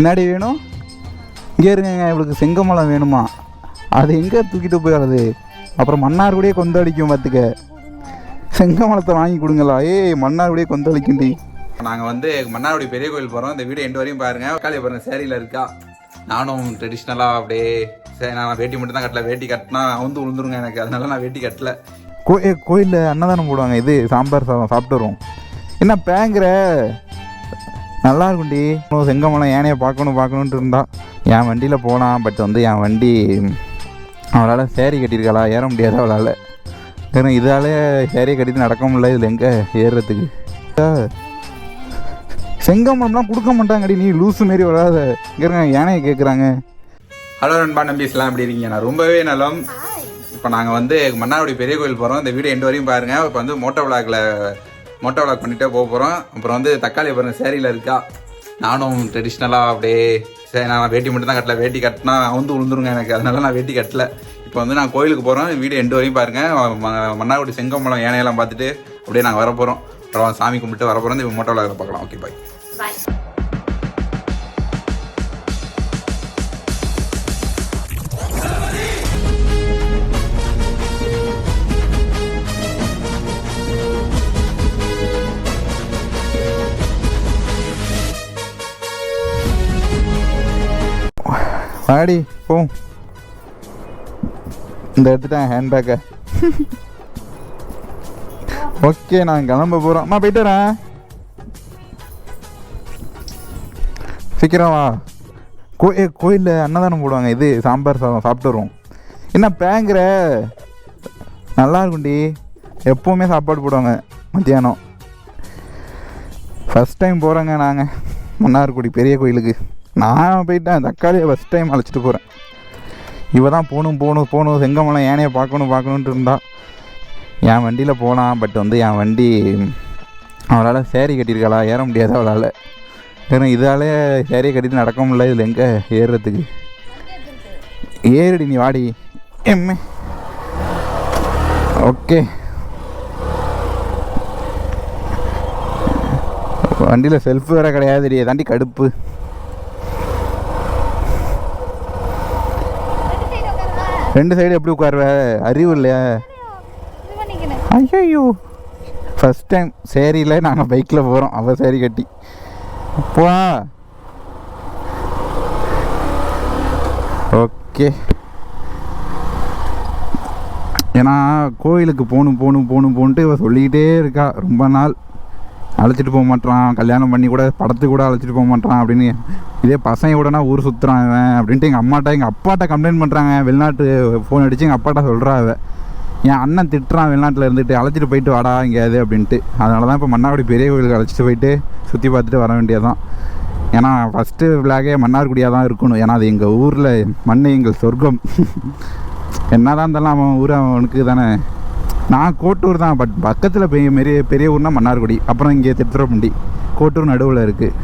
பின்னாடி வேணும். இங்கே இருங்க இவளுக்கு செங்கமலம் வேணுமா? அது எங்கே தூக்கிட்டு போயிடுறது அப்புறம் மன்னார் கூடயே கொந்தளிக்கும் பார்த்துக்க. செங்கமலத்தை வாங்கி கொடுங்களா. ஏய் மன்னார் கூடயே கொந்தளிக்கும்டி நாங்கள் வந்து மன்னார்குடி பெரிய கோயில் போகிறோம் இந்த வீடியோ எண்டு வரையும் பாருங்க. காலையை பாருங்க சேரியில் இருக்கா? நானும் ட்ரெடிஷ்னலாக அப்படியே சரி நான் வேட்டி மட்டும் தான் கட்டல. வேட்டி கட்டினா வந்து விழுந்துருங்க எனக்கு. அதனால நான் வேட்டி கட்டல. கோ கோயிலில் அன்னதானம் போடுவாங்க. இது சாம்பார் சாதம் சாப்பிட்டு வருவோம். என்ன பேங்குற? நல்லா இருக்கும்டி இன்னும் செங்கமலம் ஏனையை பார்க்கணும் பார்க்கணுன்ட்டு இருந்தா என் வண்டியில் போகலாம் பட் வந்து என் வண்டி அவளால் சேரி கட்டியிருக்காளா? ஏற முடியாது அவளால். ஏன்னா இதால் சேரியை கட்டிட்டு நடக்க முடியல. இதில் எங்கே ஏறுறதுக்கு? செங்கமலம்லாம் கொடுக்க மாட்டாங்கடி. நீ லூசு மாரி வராத. இருங்க யானையை கேட்குறாங்க ஹலோ நண்பா நம்பிஸ்லாம் எப்படி இருக்கீங்க? நான் ரொம்பவே நலம். இப்போ நாங்கள் வந்து மன்னார்குடி பெரிய கோயில் போகிறோம் இந்த வீடியோ எண்டு வரையும் பாருங்கள் இப்போ வந்து மோட்டோ விளாக்ல மோட்டோ விளாக் பண்ணிட்டே போக போகிறோம் அப்புறம் வந்து தக்காளி பாருங்க சேரியில் இருக்கா? நானும் ட்ரெடிஷ்னலாக அப்படியே சரி நான் வேட்டி மட்டும் தான் கட்டல. வேட்டி கட்டினா வந்து விழுந்துருங்க எனக்கு. அதனால நான் வேட்டி கட்டல. இப்போ வந்து நான் கோயிலுக்கு போகிறோம் வீடு எண்டு வரையும் பாருங்கள் ம- மன்னார்குடி செங்கம்பலம் யானையெல்லாம் பார்த்துட்டு அப்படியே நாங்கள் வரப்போகிறோம் அப்புறம் சாமி கும்பிட்டு வரப்போகிறோம் இப்போ மொட்டை மோட்டோ பார்க்கலாம். ஓகே பாய் வாடி போ. இந்த எடுத்துட்டேன் ஹேண்ட்பேக்கை ஓகே நான் கிளம்ப போகிறோம் அம்மா போயிட்டு வரேன். சீக்கிரம் வா. கோ ஏ கோயிலில் அன்னதானம் போடுவாங்க. இது சாம்பார் சாதம் சாப்பிட்டு வருவோம் என்ன பேங்குற? நல்லா இருக்கும்டி. எப்போவுமே சாப்பாடு போடுவாங்க மத்தியானம். ஃபஸ்ட் டைம் போகிறோங்க நாங்கள் மன்னார்குடி பெரிய கோயிலுக்கு. நான் போயிட்டேன். தக்காளியை ஃபஸ்ட் டைம் அழைச்சிட்டு போகிறேன் இவ தான் போகணும் போகணும் போகணும். செங்கமலம் ஏனையை பார்க்கணும் பார்க்கணுன்ட்டு இருந்தா என் வண்டியில் போகலாம் பட் வந்து என் வண்டி அவளால் சேரி கட்டியிருக்காளா? ஏற முடியாது அவளால். ஏன்னா இதாலே சேரீ கட்டிட்டு நடக்க முடியல. இதில் எங்கே ஏறுறதுக்கு? ஏறுடி நீ வாடி. எம்மே. ஓகே. வண்டியில் செல்ஃப் வேறு கிடையாதுடி. தாண்டி கடுப்பு. ரெண்டு சைடு எப்படி உட்காருவ? அறிவு இல்லையா? ஐயோ ஃபஸ்ட் டைம் சேரியில் நாங்கள் பைக்கில் போகிறோம் அவள் சேரி கட்டி. அப்பா ஓகே ஏன்னா கோயிலுக்கு போகணும் போகணும் போகணும் போன்ட்டு இவள் சொல்லிக்கிட்டே இருக்கா. ரொம்ப நாள். அழைச்சிட்டு போக மாட்டான் கல்யாணம் பண்ணி கூட படத்துக்கு கூட அழைச்சிட்டு போக மாட்டான் அப்படின்னு. இதே பசங்க கூடனா ஊர் சுற்றுறான் இவன் அப்படின்ட்டு எங்கள் அம்மாட்ட எங்கள் அப்பாட்ட கம்ப்ளைண்ட் பண்ணுறாங்க வெளிநாட்டு ஃபோன் அடித்து எங்கள் அப்பாட்ட சொல்கிறா அவன் என் அண்ணன் திட்டுறான் வெளிநாட்டில் இருந்துட்டு. அழைச்சிட்டு போயிட்டு வாடா எங்கேயாவது அப்படின்ட்டு. அதனால தான் இப்போ மன்னார்குடி பெரிய கோயிலுக்கு அழைச்சிட்டு போயிட்டு சுற்றி பார்த்துட்டு வர வேண்டியதுதான். ஏன்னா ஃபஸ்ட்டு விளாகே மன்னார்குடியாக தான் இருக்கணும். ஏன்னா அது எங்கள் ஊரில் மண் எங்கள் சொர்க்கம். என்னதான் இருந்தாலும் அவன் ஊர் அவனுக்கு தானே. நான் கோட்டூர் தான் பட் பக்கத்தில் பெரிய பெரிய பெரிய ஊர்னால் மன்னார்குடி அப்புறம் இங்கே திருத்துறைப்பூண்டி கோட்டூர் நடுவில் இருக்குது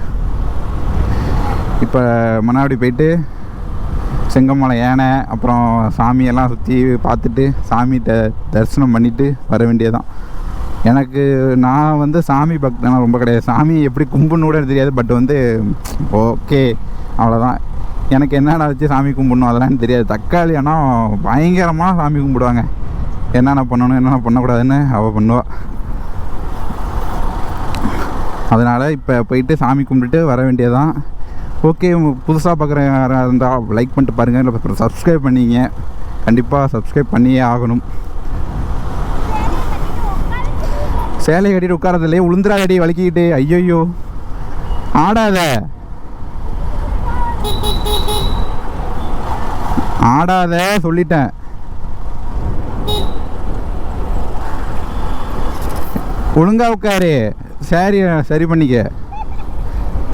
இப்போ மன்னார்குடி போயிட்டு செங்கமலை யானை அப்புறம் சாமியெல்லாம் சுற்றி பார்த்துட்டு சாமிகிட்ட தரிசனம் பண்ணிவிட்டு வர வேண்டியதான் எனக்கு நான் வந்து சாமி பக்தனா ரொம்ப கிடையாது. சாமி எப்படி கும்பிடணும் கூட எனக்கு தெரியாது பட் வந்து ஓகே அவ்வளோதான் எனக்கு என்னென்ன வச்சு சாமி கும்பிடணும் அதெல்லாம் எனக்கு தெரியாது. தக்காளி ஆனால் பயங்கரமாக சாமி கும்பிடுவாங்க. என்னென்ன பண்ணணும் என்னென்ன பண்ணக்கூடாதுன்னு அவள் பண்ணுவாள் அதனால் இப்போ போயிட்டு சாமி கும்பிட்டுட்டு வர வேண்டியதான் ஓகே புதுசாக பார்க்குற யாராக இருந்தால் லைக் பண்ணிட்டு பாருங்கள் இல்லை சப்ஸ்கிரைப் பண்ணிங்க. கண்டிப்பாக சப்ஸ்கிரைப் பண்ணியே ஆகணும். சேலை கட்டிட்டு உட்காரதில்லையே கட்டி வலிக்கிட்டு ஐயோயோ. ஆடாத. ஆடாத சொல்லிட்டேன். ஒழுங்கா உட்காரு சாரி சரி பண்ணிக்க.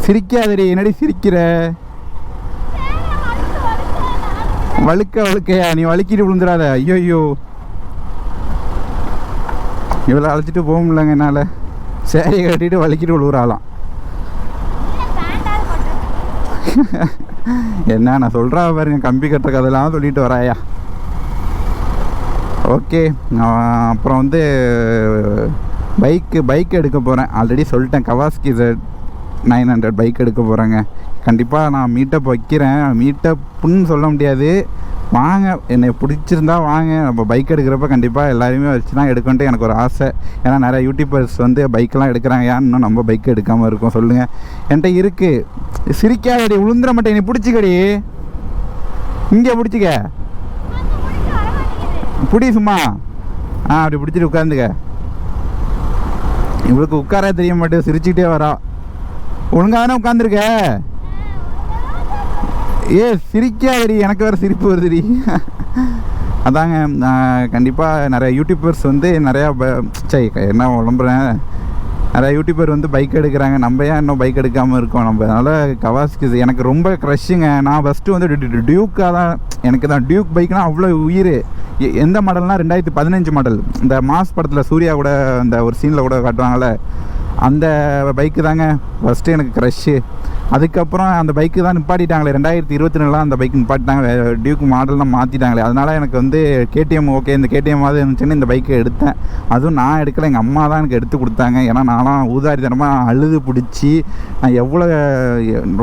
சிரிக்காதடி என்னடி சிரிக்கிற? வழுக்க வழுக்கையா நீ வழுக்கிட்டு விழுந்துடாத. ஐயோ இவ்வளோ அழைச்சிட்டு போக முடியலங்க என்னால். சேரியை கட்டிட்டு வலிக்கிட்டு விழுவுறாளாம். என்ன நான் சொல்கிறா பாருங்க கம்பி கட்டுற கதையெல்லாம் சொல்லிட்டு வராயா. ஓகே அப்புறம் வந்து பைக்கு பைக் எடுக்க போகிறேன் ஆல்ரெடி சொல்லிட்டேன் Kawasaki Z nine hundred bike எடுக்க போகிறேங்க கண்டிப்பாக நான் மீட்டப் வைக்கிறேன். மீட்டப்புன்னு சொல்ல முடியாது. வாங்க என்னை பிடிச்சிருந்தா வாங்க. நம்ம பைக் எடுக்கிறப்ப கண்டிப்பாக எல்லாருமே வச்சு தான் எடுக்கணுன்ட்டு எனக்கு ஒரு ஆசை. ஏன்னா நிறைய யூடியூபர்ஸ் வந்து பைக்கெலாம் எடுக்கிறாங்க. ஏன் இன்னும் நம்ம பைக் எடுக்காமல் இருக்கோம்? சொல்லுங்கள் என்கிட்ட இருக்குது சிரிக்காதடி உளுந்துட மாட்டேன். நீ பிடிச்சிக்கடி. இங்கே பிடிச்சிக்க. பிடி சும்மா. ஆ அப்படி பிடிச்சிட்டு உட்காந்துக்க. இவளுக்கு உட்கார தெரிய மாட்டேன் சிரிச்சுக்கிட்டே வரா. ஒழுங்காக தானே உட்காந்துருக்க ஏ சிரிக்காதடி எனக்கு வேறு சிரிப்பு வருதுடி. அதாங்க கண்டிப்பாக நிறைய யூடியூபர்ஸ் வந்து நிறையா ப- சை என்ன உழம்புறேன் நிறைய யூடியூபர் வந்து பைக் எடுக்கிறாங்க. நம்ம ஏன் இன்னும் பைக் எடுக்காமல் இருக்கோம்? நம்ம அதனால் கவாஸ்கி எனக்கு ரொம்ப க்ரஷ்ஷுங்க நான் ஃபஸ்ட்டு வந்து டியூக்காக தான் எனக்கு தான் டியூக் பைக்னால் அவ்வளோ உயிர். எ- எந்த மாடல்னால் ரெண்டாயிரத்தி பதினஞ்சு மாடல் இந்த மாஸ் படத்தில் சூர்யா கூட அந்த ஒரு சீனில் கூட காட்டுவாங்கள்ல அந்த பைக்கு தாங்க ஃபஸ்ட்டு எனக்கு க்ரஷ்ஷு அதுக்கப்புறம் அந்த பைக்கு தான் நிப்பாட்டிட்டாங்களே. ரெண்டாயிரத்தி இருபத்தி ரெண்டுலாம் அந்த பைக் நிப்பாட்டிட்டாங்க டியூக்கு டியூக் மாடல்லாம் மாற்றிட்டாங்களே அதனால் எனக்கு வந்து கேடிஎம் ஓகே இந்த கேடிஎம் மாதிரி இருந்துச்சுன்னு இந்த பைக்கை எடுத்தேன். அதுவும் நான் எடுக்கல. எங்கள் அம்மா தான் எனக்கு எடுத்து கொடுத்தாங்க. ஏன்னா நானும் ஊதாரித்தனமாக அழுது பிடிச்சி நான் எவ்வளோ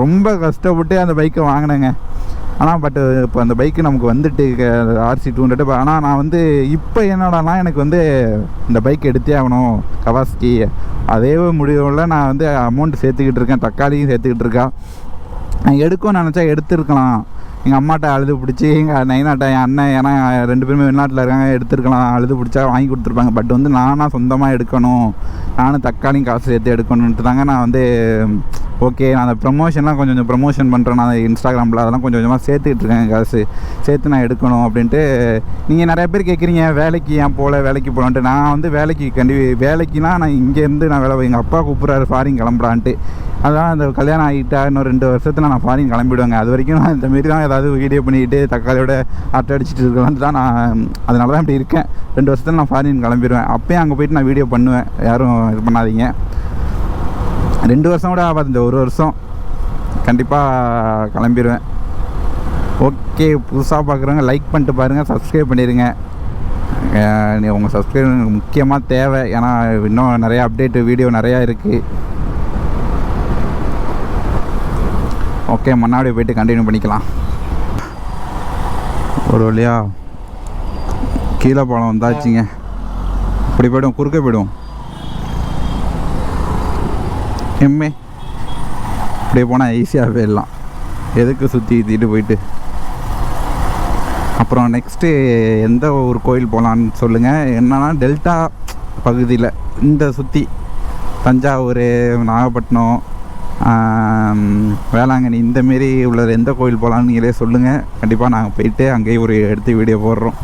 ரொம்ப கஷ்டப்பட்டு அந்த பைக்கை வாங்கினேங்க. ஆனால் பட் இப்போ அந்த பைக்கு நமக்கு வந்துட்டு ஆர்சி டூ ஹண்ட்ரட் ஆனால் நான் வந்து இப்போ என்னடானா எனக்கு வந்து இந்த பைக் எடுத்தே ஆகணும் கவாஸ்கி அதே முடிவில் நான் வந்து அமௌண்ட் சேர்த்துக்கிட்டு இருக்கேன் தக்காளியும் சேர்த்துக்கிட்டு இருக்கேன். நான் எடுக்கும்னு நினச்சா எடுத்துருக்கலாம். எங்கள் அம்மாட்ட அழுது பிடிச்சி எங்கள் நைனாட்ட என் அண்ணன் ஏன்னா ரெண்டு பேருமே வெளிநாட்டில் இருக்காங்க எடுத்துருக்கலாம் அழுது பிடிச்சா வாங்கி கொடுத்துருப்பாங்க. பட் வந்து நானாக சொந்தமாக எடுக்கணும். நானும் தக்காளியும் காசு சேர்த்து எடுக்கணுன்ட்டு தாங்க நான் வந்து ஓகே நான் அந்த ப்ரமோஷன்லாம் கொஞ்சம் கொஞ்சம் ப்ரமோஷன் பண்ணுறேன் நான் இன்ஸ்டாகிராமில் அதெல்லாம் கொஞ்சம் கொஞ்சமாக சேர்த்துக்கிட்டு இருக்கேன் காசு. சேர்த்து நான் எடுக்கணும் அப்படின்ட்டு நீங்கள் நிறைய பேர் கேட்குறீங்க வேலைக்கு ஏன் போகல? வேலைக்கு போகலான்ட்டு. நான் வந்து வேலைக்கு கண்டி வேலைக்குனா நான் இங்கேருந்து நான் வேலை எங்கள் அப்பா கூப்பிட்றாரு ஃபாரின் கிளம்புறான்ட்டு. அதான் அந்த கல்யாணம் ஆகிட்டா இன்னும் ரெண்டு வருஷத்தில் நான் ஃபாரின் கிளம்பிடுவேங்க. அது வரைக்கும் நான் இந்த மாரி தான் ஏதாவது வீடியோ பண்ணிக்கிட்டு தக்காளியோட அட்டை அடிச்சிட்டு இருக்கலான்ட்டு தான் நான் அதனால தான் இப்படி இருக்கேன். ரெண்டு வருஷத்தில் நான் ஃபாரின் கிளம்பிடுவேன் அப்போயும் அங்கே போயிட்டு நான் வீடியோ பண்ணுவேன். யாரும் இது பண்ணாதீங்க. ரெண்டு வருஷம் கூட ஆகாது இந்த ஒரு வருஷம். கண்டிப்பாக கிளம்பிடுவேன் ஓகே புதுசாக பார்க்குறவங்க லைக் பண்ணிட்டு பாருங்கள் சப்ஸ்கிரைப் பண்ணிடுங்க நீ உங்கள் சப்ஸ்கிரைப் எனக்கு முக்கியமாக தேவை. ஏன்னா இன்னும் நிறையா அப்டேட்டு வீடியோ நிறையா இருக்குது ஓகே மன்னாடி போயிட்டு கண்டினியூ பண்ணிக்கலாம். ஒரு வழியாக கீழே பாலம் வந்தாச்சுங்க. இப்படி போய்டும் குறுக்க போய்டும். எம்மே. அப்படியே போனால் ஈஸியாக போயிடலாம். எதுக்கு சுற்றி சுற்றிட்டு போயிட்டு? அப்புறம் நெக்ஸ்ட்டு எந்த ஒரு கோயில் போகலான்னு சொல்லுங்கள் என்னன்னா டெல்டா பகுதியில் இந்த சுற்றி தஞ்சாவூர் நாகப்பட்டினம் வேளாங்கண்ணி இந்தமாரி உள்ள எந்த கோயில் போகலான்னு நீங்களே சொல்லுங்கள் கண்டிப்பாக நாங்கள் போயிட்டு அங்கேயே ஒரு எடுத்து வீடியோ போடுறோம்.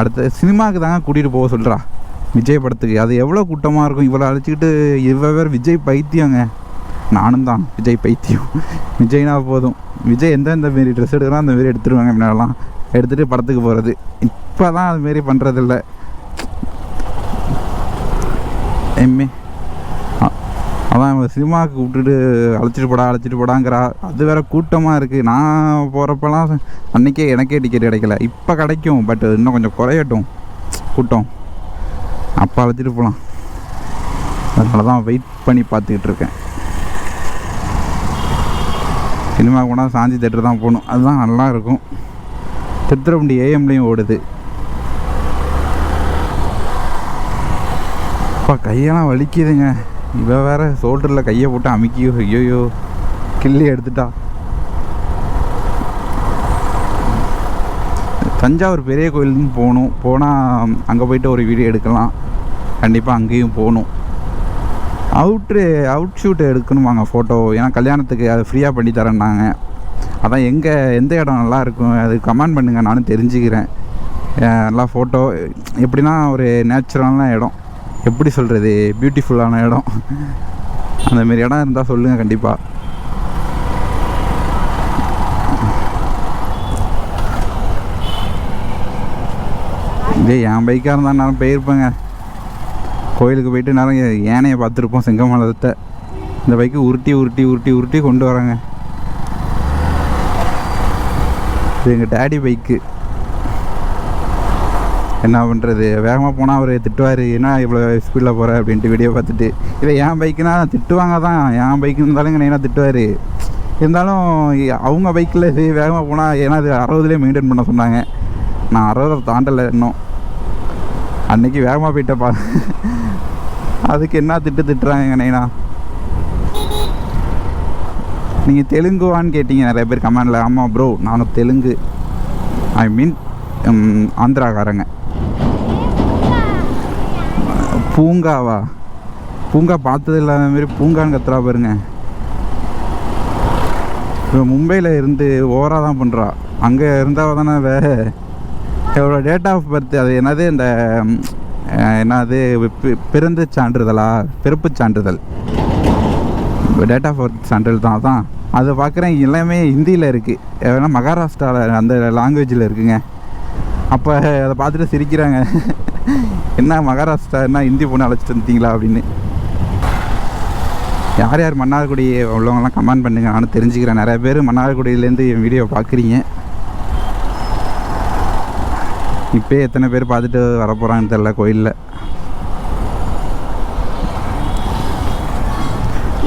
அடுத்த சினிமாவுக்கு தாங்க கூட்டிகிட்டு போக சொல்கிறா விஜய் படத்துக்கு அது எவ்வளோ கூட்டமாக இருக்கும்? இவ்வளோ அழைச்சிக்கிட்டு இவ்வளோ பேர் விஜய் பைத்தியங்க. நானும் தான் விஜய் பைத்தியம். விஜய்னா போதும். விஜய் எந்தெந்த மாரி ட்ரெஸ் எடுக்கிறோம் அந்த மாரி எடுத்துருவாங்க முன்னாடிலாம். எடுத்துகிட்டு படத்துக்கு போகிறது இப்போ தான் அதுமாரி பண்ணுறதில்ல எம்மே. அதான் சினிமாவுக்கு கூப்பிட்டுட்டு அழைச்சிட்டு போடா அழைச்சிட்டு போடாங்கிறா. அது வேற கூட்டமாக இருக்குது நான் போகிறப்பெல்லாம் அன்றைக்கே எனக்கே டிக்கெட் கிடைக்கல. இப்போ கிடைக்கும். பட் இன்னும் கொஞ்சம் குறையட்டும். கூட்டம். அப்போ அழைச்சிட்டு போகலாம் அதனால தான் வெயிட் பண்ணி பார்த்துக்கிட்டு இருக்கேன். சினிமா போனால் சாந்தி தேட்டர் தான் போகணும். அதுதான் நல்லா இருக்கும். திருத்துறப்பண்டி ஏஎம்லேயும் ஓடுது. அப்பா கையெல்லாம் வலிக்குதுங்க. இவ வேற ஷோல்டரில் கையை போட்டு அமைக்கியோ ஐயோயோ கிள்ளி எடுத்துட்டா. தஞ்சாவூர் பெரிய கோயிலுக்கும் போகணும். போனால் அங்கே போயிட்டு ஒரு வீடியோ எடுக்கலாம். கண்டிப்பாக அங்கேயும் போகணும். அவுட்ரு அவுட் ஷூட் எடுக்கணுமாங்க ஃபோட்டோ ஏன்னா கல்யாணத்துக்கு அது ஃப்ரீயாக பண்ணி தரேன்னாங்க. அதான் எங்கே எந்த இடம் நல்லா இருக்கும்? அது கமெண்ட் பண்ணுங்கள் நானும் தெரிஞ்சுக்கிறேன். நல்லா ஃபோட்டோ எப்படின்னா ஒரு நேச்சுரலான இடம். எப்படி சொல்கிறது பியூட்டிஃபுல்லான இடம். அந்தமாரி இடம் இருந்தால் சொல்லுங்கள் கண்டிப்பாக இதே என் பைக்காக இருந்தால் நேரம் போயிருப்பேங்க. கோயிலுக்கு போயிட்டு நேரம் யானையை பார்த்துருப்போம் சிங்கமலத்தை இந்த பைக்கு உருட்டி உருட்டி உருட்டி உருட்டி கொண்டு வராங்க இது எங்கள் டேடி பைக்கு என்ன பண்ணுறது வேகமாக போனால் அவர் திட்டுவார் என்ன இவ்வளோ ஸ்பீடில் போகிற அப்படின்ட்டு வீடியோ பார்த்துட்டு. இல்லை என் பைக்குனா திட்டுவாங்க தான். என் பைக்கு இருந்தாலும் என்ன திட்டுவார்? இருந்தாலும் அவங்க பைக்கில் இது வேகமாக போனால் ஏன்னா அது அறுபதுலேயே மெயின்டைன் பண்ண சொன்னாங்க. நான் அறுபதை தாண்டலை இன்னும். அன்னைக்கு வேகமாக போயிட்டப்பா அதுக்கு என்ன திட்டு திட்டுறாங்க நைனா? நீங்கள் தெலுங்குவான்னு கேட்டீங்க நிறைய பேர் கமெண்டில். ஆமாம் ப்ரோ நானும் தெலுங்கு. ஐ மீன் ஆந்திராக்காரங்க. பூங்காவா? பூங்கா பார்த்தது இல்லாத மாதிரி பூங்கான்னு கத்துறா பாருங்க. இப்போ மும்பையில் இருந்து ஓவராக தான் பண்ணுறா அங்கே இருந்தால் தானே வேறு. இவரோட டேட் ஆஃப் பர்த் அது என்னது இந்த என்னது பிறந்த சான்றிதழா? பிறப்பு சான்றிதழ். டேட் ஆஃப் பர்த் சான்றிதழ் தான் அதான். அதை பார்க்குறேன் எல்லாமே ஹிந்தியில் இருக்குது ஏன்னா மகாராஷ்டிராவில் அந்த லாங்குவேஜில் இருக்குங்க. அப்போ அதை பார்த்துட்டு சிரிக்கிறாங்க. என்ன மகாராஷ்டிரா என்ன ஹிந்தி பொண்ணு அழைச்சிட்டு வந்துட்டீங்களா அப்படின்னு. யார் யார் மன்னார்குடி உள்ளவங்கலாம் கமெண்ட் பண்ணுங்க நானும் தெரிஞ்சுக்கிறேன். நிறைய பேர் மன்னார்குடியிலேருந்து என் வீடியோ பார்க்குறீங்க. இப்போ எத்தனை பேர் பார்த்துட்டு வரப்போகிறாங்கன்னு தெரில கோயிலில்.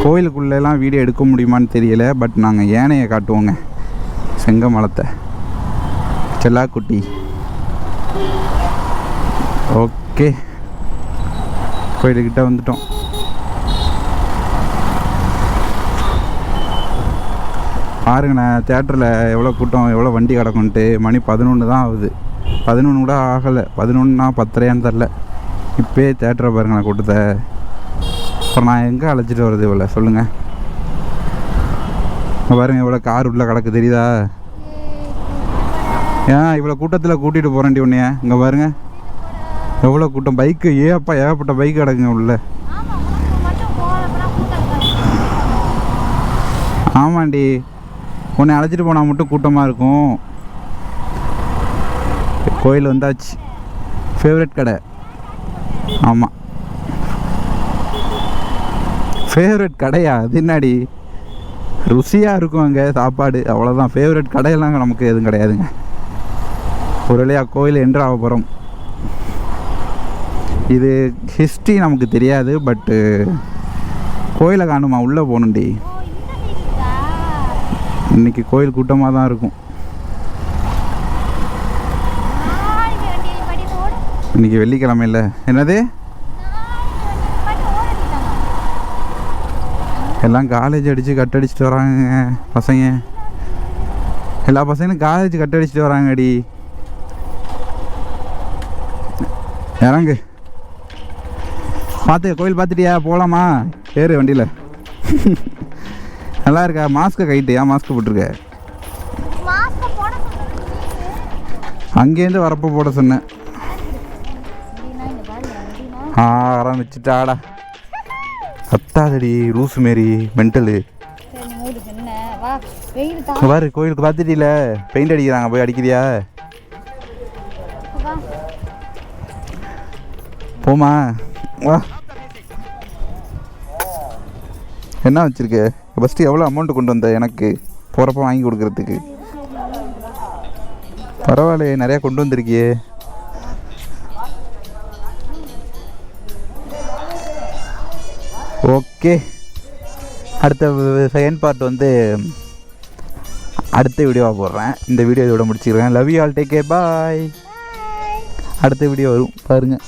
கோயிலுக்குள்ளெல்லாம் வீடியோ எடுக்க முடியுமான்னு தெரியல பட் நாங்கள் யானையை காட்டுவோங்க. செங்கமலத்தை. செல்லாக்குட்டி. ஓகே. கோயிலுக்கிட்ட வந்துட்டோம். பாருங்கண்ணே தேட்டரில் எவ்வளோ கூட்டம் எவ்வளோ வண்டி கிடக்குன்ட்டு மணி பதினொன்று தான் ஆகுது. பதினொன்று கூட ஆகலை. பதினொன்றுனா பத்தரையான்னு தெரில. இப்போயே தேட்டரை பாருங்களேன் கூட்டத்தை. அப்புறம் நான் எங்கே அழைச்சிட்டு வர்றது இவ்வளோ சொல்லுங்கள் இங்க பாருங்க இவ்வளோ கார் உள்ள கிடக்கு தெரியுதா? ஏன் இவ்வளோ கூட்டத்தில் கூட்டிகிட்டு போகிறேன்டி உன்னைய? இங்கே பாருங்க. எவ்வளோ கூட்டம். பைக்கு ஏப்பா ஏகப்பட்ட பைக் கிடக்குங்க உள்ள. ஆமாண்டி. உன்னை அழைச்சிட்டு போனால் மட்டும் கூட்டமாக இருக்கும். கோயில் வந்தாச்சு. ஃபேவரட் கடை. ஆமாம் ஃபேவரட் கடையா? அது என்னடி? ருசியாக இருக்கும் அங்கே சாப்பாடு. அவ்வளோதான் ஃபேவரட் கடையெல்லாம் நமக்கு எதுவும் கிடையாதுங்க. ஒரு வழியாக கோயில் என்ட்ரு ஆக போகிறோம் இது ஹிஸ்ட்ரி நமக்கு தெரியாது பட்டு கோயிலை காணுமா? உள்ளே போகணுண்டி இன்றைக்கி கோயில் கூட்டமாக தான் இருக்கும் நாளைக்கு வண்டி படி இன்னைக்கு வெள்ளிக்கிழமை இல்லை என்னது? எல்லாம் காலேஜ் அடித்து கட் அடிச்சுட்டு வராங்க பசங்க. எல்லா பசங்களும் காலேஜ் கட் அடிச்சுட்டு வராங்கடி. இறங்கு. பார்த்து கோயில் பார்த்துட்டியா? போகலாமா ஏறு வண்டியில். நல்லா இருக்கா? மாஸ்க்கை கைட்டு. ஏன் மாஸ்க் போட்டிருக்க? அங்கேருந்து வரப்போ போட சொன்னேன். ஆரம்பிச்சுட்டாடா. கத்தாதடி ரூஸ் மாரி மென்டலு. பாரு கோயிலுக்கு பார்த்துட்டில. பெயிண்ட் அடிக்கிறாங்க போய் அடிக்கிறியா? போமா வா. என்ன வச்சிருக்க? ஃபஸ்ட்டு எவ்வளோ அமௌண்ட் கொண்டு வந்த எனக்கு? போகிறப்ப வாங்கி கொடுக்கறதுக்கு. பரவாயில்லையே நிறையா கொண்டு வந்திருக்கியே. ஓகே. அடுத்த செகண்ட் பார்ட் வந்து அடுத்த வீடியோவாக போடுறேன். இந்த வீடியோ இதோட முடிச்சுக்கிறேன். Love you all take care bye அடுத்த வீடியோ வரும். பாருங்கள்